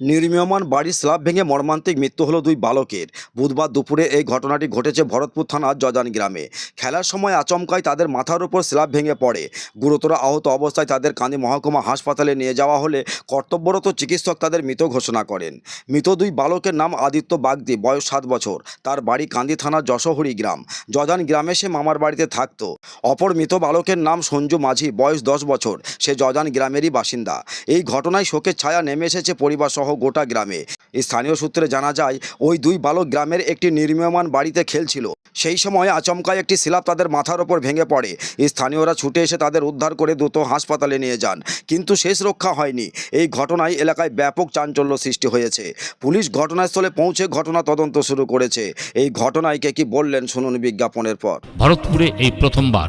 নির্মীয়মান বাড়ির স্ল্যাব ভেঙে মর্মান্তিক মৃত্যু হলো দুই বালকের। বুধবার দুপুরে এই ঘটনাটি ঘটেছে ভরতপুর থানার জজান গ্রামে। খেলার সময় আচমকায় তাদের মাথার উপর স্ল্যাব ভেঙে পড়ে। গুরুতর আহত অবস্থায় তাদের কান্দি মহকুমা হাসপাতালে নিয়ে যাওয়া হলে কর্তব্যরত চিকিৎসক তাদের মৃত ঘোষণা করেন। মৃত দুই বালকের নাম আদিত্য বাগদি, বয়স সাত বছর। তার বাড়ি কান্দি থানার যশোহরি গ্রাম। জজান গ্রামে সে মামার বাড়িতে থাকতো। অপর মৃত বালকের নাম সঞ্জু মাঝি, বয়স দশ বছর। সে জজান গ্রামেরই বাসিন্দা। এই ঘটনায় শোকের ছায়া নেমে এসেছে পরিবার সহ গোটা গ্রামে। স্থানীয় সূত্রে জানা যায়, ওই দুই বালক গ্রামের একটি নির্মীয়মান বাড়িতে খেলছিল। সেই সময় আচমকায় একটি শিলাপ তাদের মাথার ওপর ভেঙে পড়ে। স্থানীয়রা ছুটে এসে তাদের উদ্ধার করে দ্রুত হাসপাতালে নিয়ে যান। কিন্তু শেষ রক্ষা হয়নি। এই ঘটনায় এলাকায় ব্যাপক চাঞ্চল্য সৃষ্টি হয়েছে। পুলিশ ঘটনাস্থলে পৌঁছে ঘটনা তদন্ত শুরু করেছে। এই ঘটনায় কে কি বললেন শুনুন বিজ্ঞাপনের পর। ভরতপুরে এই প্রথমবার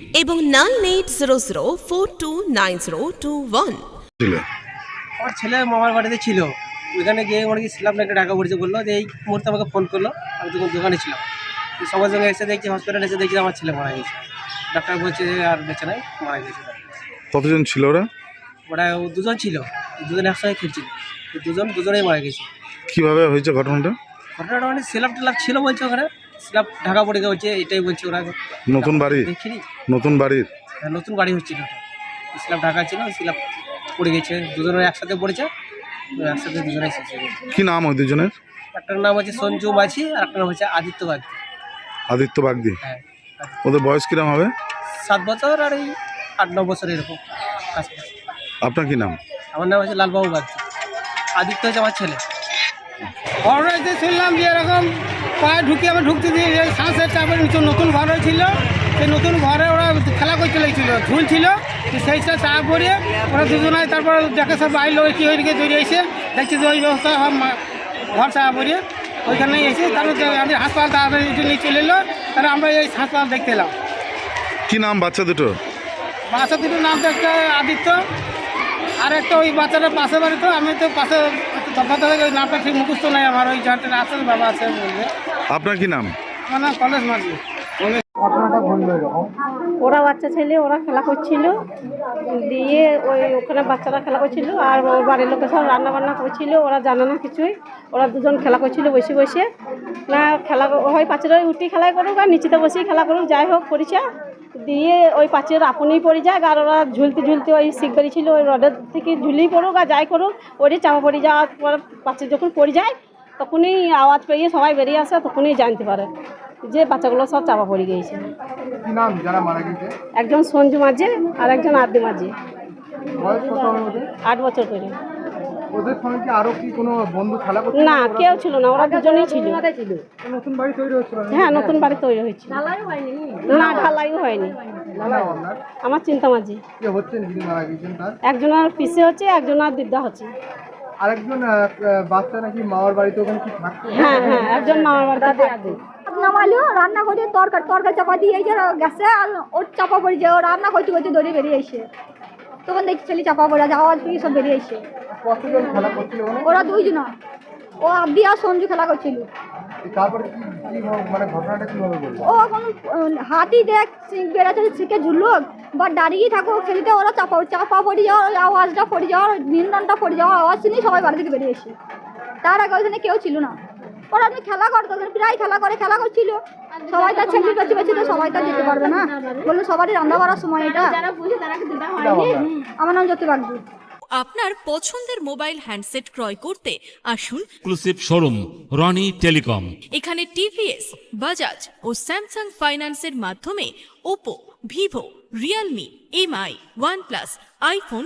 এবং nine eight zero zero four two nine zero two one. ছিল। আমার ছেলে মামার বাড়িতে ছিল। ওইখানে গিয়ে ওনাকে ছিলাম না একটা টাকা পড়েছে বলল যে এই মুহূর্তে আমাকে ফোন করল আমি তখন দোকানে ছিলাম। তো সঙ্গে সঙ্গে এসে দেখছি হসপিটালে এসে দেখছি আমার ছেলে মারা গেছে। ডাক্তার বলছে যে আর বেঁচে নাই মারা গেছে। কতজন ছিল ওরা? ওরা ও দুজন ছিল দুজন একসঙ্গে খেলছিল। তো দুজন দুজনেই মারা গেছে। কীভাবে হয়েছে ঘটনাটা? ঘটনাটা মানে স্ল্যাব টেলাব ছিল বলছে ওখানে। স্ল্যাব ঢাকা পড়ে গেছে এটাই বলছে ওরা। নতুন বাড়ি? দেখিনি। নতুন বাড়ির? হ্যাঁ, নতুন বাড়ি হচ্ছিল স্ল্যাব ঢাকা ছিল স্ল্যাব পড়ে গেছে। দুজনের একসাথে পড়েছে একসাথে হয়ে গেছে। কি নাম ওই দুজনের? একটার নাম হচ্ছে সঞ্জু মাঝি আর একটার নাম হচ্ছে আদিত্য বাগদি। আদিত্য বাগদি। হ্যাঁ ওদের বয়স কিরম হবে? সাত বছর আর এই আট ন বছর এরকম আপনার কি নাম? আমার নাম হচ্ছে লালবাবু বাগদি। আদিত্য হচ্ছে আমার ছেলে। ঘরে শুনলাম যে এরকম পায়ে ঢুকে আমি ঢুকতে দিয়ে চাপের নিচে নতুন ঘর হয়েছিল। সেই নতুন ঘরে ওরা খেলা করে চলেছিল ঝুল ছিল। তো সেই সব চাপ পড়িয়ে ওরা দুজনায় তারপর দেখে সব বাইর লোক কী হয়ে তৈরি এসে দেখছি যে ওই ব্যবস্থা ঘর চাপা পড়িয়ে ওইখানে এসে তারপর আমাদের হাসপাতাল তাড়াতাড়ি নিয়ে চলে এলো তাহলে আমরা এই হাসপাতাল দেখতে এলাম। কি নাম বাচ্চা দুটো? বাচ্চা দুটোর নাম তো একটা আদিত্য আর একটা ওই বাচ্চাটা পাশে বাড়ি তো আমি তো পাশে তফাৎ থেকে নামটা ঠিক মুখস্থ নাই আমার ওই যাতে বাবা আছে বলবে। আপনার কি নাম? আমার নাম কলেজ মাঝি। ওরা বাচ্চা ছেলে ওরা খেলা করছিল। দিয়ে ওই ওখানে বাচ্চারা খেলা করছিল আর ওর বাড়ির লোকে সব রান্না বান্না করছিল ওরা জানে না কিছুই। ওরা দুজন খেলা করছিল বসে বসে। না খেলা হয় পাঁচের উঠি খেলাই করুক আর নিচেতে বসেই খেলা করুক যাই হোক করেছে দিয়ে ওই পাঁচের আপনেই পড়ে যায় আর ওরা ঝুলতে ঝুলতে ওই শিখ ছিল ওই রডের থেকে ঝুলেই পড়ুক আর যাই করুক ওরই চাপা পড়ে যাওয়ার পর পাঁচের যখন পড়ে যায় তখনই আওয়াজ পেয়ে সবাই বেরিয়ে আসে তখনই জানতে পারে যে বাচ্চাগুলো সব চাপা পড়ে গিয়েছে। একজন সঞ্জু মাঝে আর একজন আদি মাঝে। আট বছর করে। ওদের সঙ্গে কি আরও কি কোনো বন্ধু খেলা না কেউ ছিল না ওরা দুজনেই ছিল। নতুন বাড়ি তৈরি হচ্ছিল হ্যাঁ নতুন বাড়ি তৈরি হয়েছিল। না ঢালাইও হয়নি। আমার চিন্তা মাঝে কে হচ্ছেন যিনি মারা গেছেন তার? একজনের পিসে হচ্ছে একজনের দিদা হচ্ছে। আরেকজন বাচ্চা নাকি মামার বাড়িতে ওখানে কি থাকতো? হ্যাঁ হ্যাঁ একজন মামার বাড়িতে থাকতো। নামালো রান্না করে তরকারি তরকারি চাপা দিয়ে এই যে গেছে আর ওর চাপা পড়ে যায় ও রান্না করতে করতে দৌড়ে বেরিয়ে এসে তখন দেখছি ছেলে চাপা পড়ে আছে আওয়াজ পেয়ে সব বেরিয়ে এসে কতজন খেলা করছিল ওখানে? ওরা দুইজন। ও আব্দি আর সঞ্জু খেলা করছিল। মানে ও এখন হাতি দেখ বেড়াচ্ছে শিখে ঝুলুক বা দাঁড়িয়ে থাকো খেলিতে ওরা চাপা চাপা পড়ে যাওয়ার আওয়াজটা পড়ে যাওয়ার নিন্দনটা পড়ে যাওয়ার আওয়াজ শুনি সবাই বাড়ি থেকে বেরিয়ে এসে তার আগে ওখানে কেউ ছিল না। ওরা আপনি খেলা করতো প্রায় খেলা করে খেলা করছিল। সবাই তার পেছে তো সবাই তো আর যেতে পারবে না। বলল সবারই রান্না করার সময় এটা। আমার নাম জ্যোতি বাগদি। আপনার পছন্দের মোবাইল হ্যান্ডসেট ক্রয় করতে আসুন। এক্সক্লুসিভ শোরুম রনি টেলিকম এখানে টিভিএস বাজাজ ও স্যামসাং ফাইন্যান্সের মাধ্যমে Oppo Vivo Realme MI OnePlus iPhone